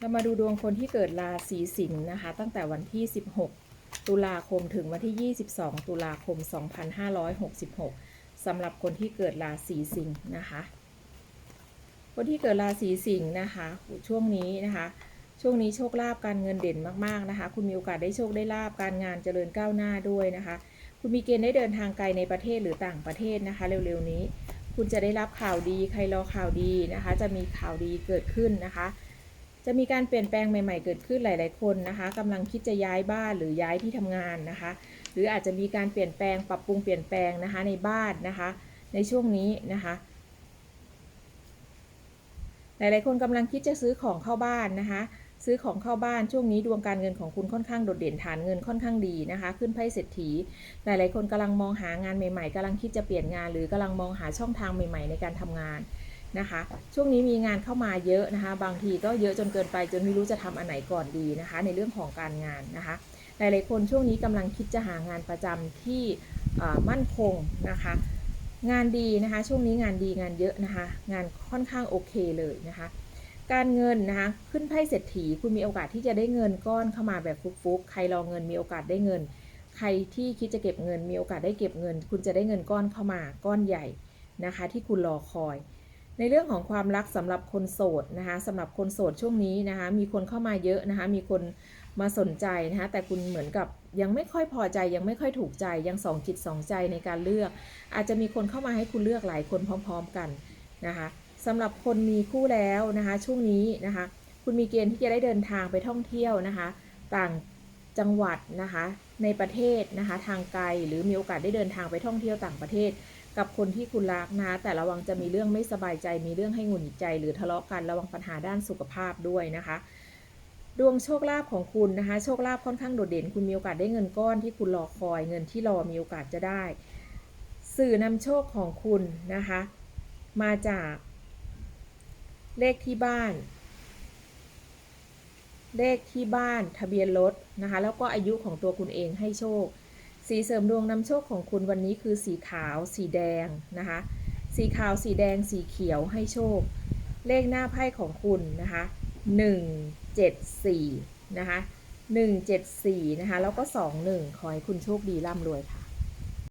เรามาดูดวงคนที่เกิดราศีสิงห์นะคะ ตั้งแต่วันที่ 16 ตุลาคมถึงวันที่ 22 ตุลาคม 2566สำหรับคนที่เกิดราศีสิงห์นะคะ คนที่เกิดราศีสิงห์นะคะ ช่วงนี้นะคะ ช่วงนี้โชคลาภการเงินเด่นมากๆนะคะ คุณมีโอกาสได้โชคได้ลาบการงานเจริญก้าวหน้าด้วยนะคะ คุณมีเกณฑ์ได้เดินทางไกลในประเทศหรือต่างประเทศนะคะ เร็วๆนี้ คุณจะได้รับข่าวดีใครรอข่าวดีนะคะ จะมีข่าวดีเกิดขึ้นนะคะ จะมีการเปลี่ยนแปลงใหม่ ๆ เกิดขึ้นหลาย ๆ คนนะคะกำลังคิดจะย้ายบ้านหรือย้ายที่ทำงานนะคะ หรืออาจจะมีการเปลี่ยนแปลงปรับปรุงเปลี่ยนแปลงนะคะในบ้านนะคะ ในช่วงนี้นะคะหลาย ๆ คนกำลังคิดจะซื้อของเข้าบ้านนะคะ ซื้อของเข้าบ้านช่วงนี้ดวงการเงินของคุณค่อนข้างโดดเด่นฐานเงินค่อนข้างดีนะคะ ขึ้นไพ่เศรษฐี หลาย ๆ คนกำลังมองหางานใหม่ ๆกำลังคิดจะเปลี่ยนงาน หรือกำลังมองหาช่องทางใหม่ ๆ ในการทำงาน นะคะ ช่วงนี้มีงานเข้ามาเยอะนะคะ บางทีก็เยอะจนเกินไปจนไม่รู้จะทำอันไหนก่อนดีนะคะ ในเรื่องของการงานนะคะ หลายๆคนช่วงนี้กำลังคิดจะหางานประจำที่มั่นคงนะคะ งานดีนะคะ ช่วงนี้งานดีงานเยอะนะคะ งานค่อนข้างโอเคเลยนะคะ การเงินนะคะขึ้นไพ่เศรษฐีคุณมีโอกาสที่จะได้เงินก้อนเข้ามาแบบฟุกๆใครรอเงินมีโอกาสได้เงิน ใครที่คิดจะเก็บเงิน มีโอกาสได้เก็บเงิน คุณจะได้เงินก้อนเข้ามาก้อนใหญ่นะคะ ที่คุณรอคอย ในเรื่องของความรักสำหรับคนโสดนะคะสำหรับคนโสดช่วงนี้นะคะ มีคนเข้ามาเยอะนะคะ มีคนมาสนใจนะคะ แต่คุณเหมือนกับยังไม่ค่อยพอใจยังไม่ค่อยถูกใจยังสองจิตสองใจในการเลือก อาจจะมีคนเข้ามาให้คุณเลือกหลายคนพร้อม ๆกันนะคะสำหรับคนมีคู่แล้วนะคะ ช่วงนี้นะคะ คุณมีเกณฑ์ที่จะได้เดินทางไปท่องเที่ยวนะคะ ต่าง จังหวัดนะคะในประเทศนะคะทางไกลหรือมีโอกาสได้เดินทางไปท่องเที่ยวต่างประเทศ กับคนที่คุณรักนะแต่ระวังจะมีเรื่องไม่สบายใจ มีเรื่องให้หงุดหงิดใจ หรือทะเลาะกันระวังปัญหาด้านสุขภาพด้วยนะคะ ดวงโชคลาภของคุณนะคะ โชคลาภค่อนข้างโดดเด่น คุณมีโอกาสได้เงินก้อนที่คุณรอคอย เงินที่รอมีโอกาสจะได้ สื่อนำโชคของคุณนะคะ มาจากเลขที่บ้าน เลขที่บ้านทะเบียนรถนะคะ แล้วก็อายุของตัวคุณเองให้โชค สีเสริมดวงนำโชคของคุณวันนี้คือสีขาว สีแดงนะคะ สีขาวสีแดงสีเขียวให้โชค เลขหน้าไพ่ของคุณนะคะ1 7 4นะคะ1 7 4นะคะ แล้วก็2 1ขอให้คุณโชคดีร่ำรวยค่ะ